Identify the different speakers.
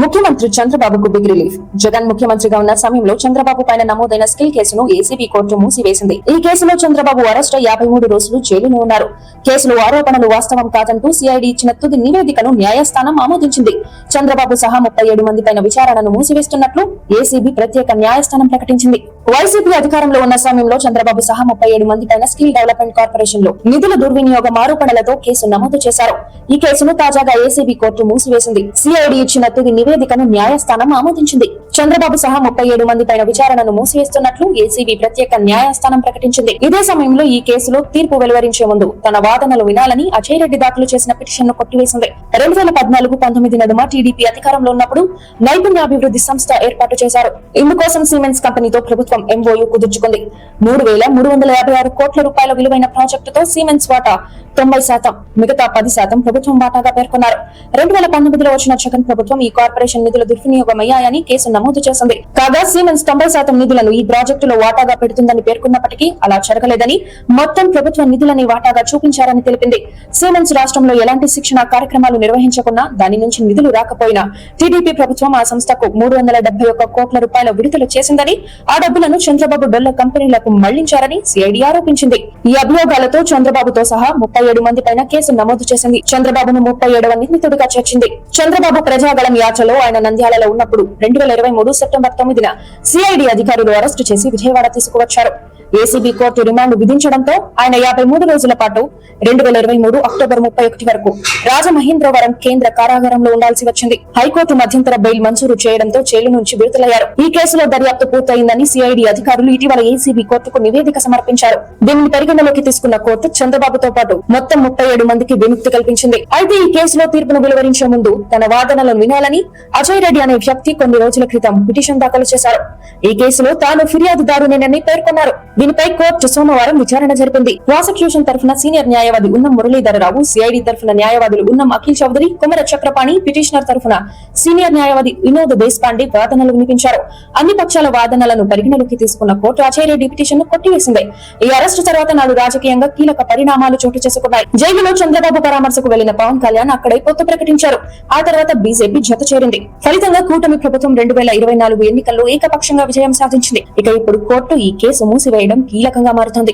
Speaker 1: ముఖ్యమంత్రి చంద్రబాబుకు big relief Jagan ముఖ్యమంత్రిగా ఉన్న సమయంలో చంద్రబాబు పైన నమోదైన స్కిల్ కేసును ఏసీబీ కోర్టు మూసివేసింది. ఈ కేసులో చంద్రబాబు అరెస్ట్ యాభై మూడు రోజులు జైలులో ఉన్నారు. కేసులో ఆరోపణలు వాస్తవం కాదంటూ సిఐడి ఇచ్చిన తుది నివేదికను న్యాయస్థానం ఆమోదించింది. చంద్రబాబు సహా ముప్పై ఏడు మంది పైన విచారణను మూసివేస్తున్నట్లు ఏసీబీ ప్రత్యేక న్యాయస్థానం ప్రకటించింది. వైసీపీ అధికారంలో ఉన్న సమయంలో చంద్రబాబు సహా ముప్పై ఏడు మంది పైన స్కిల్ డెవలప్మెంట్ కార్పొరేషన్లో నిధుల దుర్వినియోగం ఆరోపణలతో కేసు నమోదు చేశారు. ఈ కేసును తాజాగా ఏసీబీ కోర్టు మూసివేసింది. సిఐడి ఇచ్చిన తుది నివేదికను న్యాయస్థానం ఆమోదించింది. చంద్రబాబు సహా ముప్పై ఏడు మంది పైన విచారణను మూసివేస్తున్నట్లు ఏసీబీ ప్రత్యేక న్యాయస్థానం ప్రకటించింది. ఇదే సమయంలో ఈ కేసులో తీర్పు వెలువరించే ముందు తన వాదనలు వినాలని అజయ్ రెడ్డి దాఖలు చేసిన పిటిషన్ను కొట్టివేసింది. రెండు వేల పద్నాలుగు పంతొమ్మిది నడుమ టీడీపీ అధికారంలో ఉన్నప్పుడు నైపుణ్యాభివృద్ధి సంస్థ ఏర్పాటు చేశారు. ఇందుకోసం సిమెంట్స్ కంపెనీతో ప్రభుత్వం ప్రభుత్వం ఎంఓయూ కుదుర్చుకుంది. మూడు వేల మూడు వందల యాభై ఆరు కోట్ల రూపాయల విలువైన ప్రాజెక్టుతో సిమెంట్స్ వాటా తొంభై శాతం మిగతా పది శాతం ప్రభుత్వం వాటాగా పేర్కొన్నారు. రెండు వేల పంతొమ్మిదిలో వచ్చిన జగన్ ప్రభుత్వం ఈ కార్పొరేషన్ నిధుల దుర్వినియోగమయ్యాయని కేసు నమోదు చేసింది. కాగా సిమెంట్స్ తొంభై శాతం నిధులను ఈ ప్రాజెక్టులో వాటాగా పెడుతుందని పేర్కొన్నప్పటికీ అలా జరగలేదని మొత్తం ప్రభుత్వ నిధులని వాటాగా చూపించారని తెలిపింది. సిమెంట్స్ రాష్ట్రంలో ఎలాంటి శిక్షణ కార్యక్రమాలు నిర్వహించకున్నా దాని నుంచి నిధులు రాకపోయినా టీడీపీ ప్రభుత్వం ఆ సంస్థకు మూడు వందల డెబ్బై ఒక్క కోట్ల రూపాయల విడుదల చేసిందని ఆ డబ్బులు డబ్బులను చంద్రబాబు డొల్ల కంపెనీలకు మళ్ళించారని సిఐడి ఆరోపించింది. ఈ అభియోగాలతో చంద్రబాబుతో సహా ముప్పై ఏడు మంది పైన కేసు నమోదు చేసింది. చంద్రబాబును ముప్పై ఏడవ నిందితుడిగా చేర్చింది. చంద్రబాబు ప్రజాగళం యాచలో ఆయన నంద్యాలలో ఉన్నప్పుడు రెండు వేల ఇరవై మూడు సెప్టెంబర్ తొమ్మిదిన సిఐడి అధికారులు అరెస్టు చేసి విజయవాడ తీసుకువచ్చారు. ఏసీబీ కోర్టు రిమాండ్ విధించడంతో ఆయన యాభై మూడు రోజుల పాటు రెండు వేల ఇరవై మూడు అక్టోబర్ ముప్పై ఒకటి వరకు రాజమహేంద్రవరం కేంద్ర కారాగారంలో ఉండాల్సి వచ్చింది. హైకోర్టు మధ్యంతర బెయిల్ మంజూరు చేయడంతో జైలు నుంచి విడుదలయ్యారు. ఈ కేసులో దర్యాప్తు పూర్తయిందని సిఐడి అధికారులు ఇటీవల ఏసీబీ కోర్టుకు నివేదిక సమర్పించారు. దీనిని పరిగణలోకి తీసుకున్న కోర్టు చంద్రబాబుతో పాటు మొత్తం ముప్పై ఏడు మందికి విముక్తి కల్పించింది. అయితే ఈ కేసులో తీర్పును వెలువరించే ముందు తన వాదనలను వినాలని అజయ్ రెడ్డి అనే వ్యక్తి కొన్ని రోజుల క్రితం పిటిషన్ దాఖలు చేశారు. ఈ కేసులో తాను ఫిర్యాదుదారునేనని పేర్కొన్నారు. దీనిపై కోర్టు సోమవారం విచారణ జరిపింది. ప్రాసిక్యూషన్ తరఫున సీనియర్ న్యాయవాది ఉన్నం మురళీధరరావు సిఐడి తరఫున న్యాయవాదులు ఉన్నం అఖిల్ చౌదరి కుమర చక్రపాణి పిటిషనర్ తరఫున సీనియర్ న్యాయవాది వినోద్ దేశపాండే వాదనలు వినిపించారు. అన్ని పక్షాల వాదనలను పరిగణలోకి తీసుకున్న కోర్టు అజయ్ పిటిషన్ను కొట్టివేసింది. ఈ అరెస్టు తర్వాత నాడు రాజకీయంగా కీలక పరిణామాలు చోటు చేసుకున్నాయి. జైలులో చంద్రబాబు పరామర్శకు వెళ్ళిన పవన్ కళ్యాణ్ అక్కడే పొత్తు ప్రకటించారు. ఆ తర్వాత బీజేపీ జత చేరింది. ఫలితంగా కూటమి ప్రభుత్వం రెండు వేల ఇరవై నాలుగు ఎన్నికల్లో ఏకపక్షంగా విజయం సాధించింది. ఇక ఇప్పుడు కోర్టు ఈ కేసు మూసివేయడం చేయడం కీలకంగా మారుతుంది.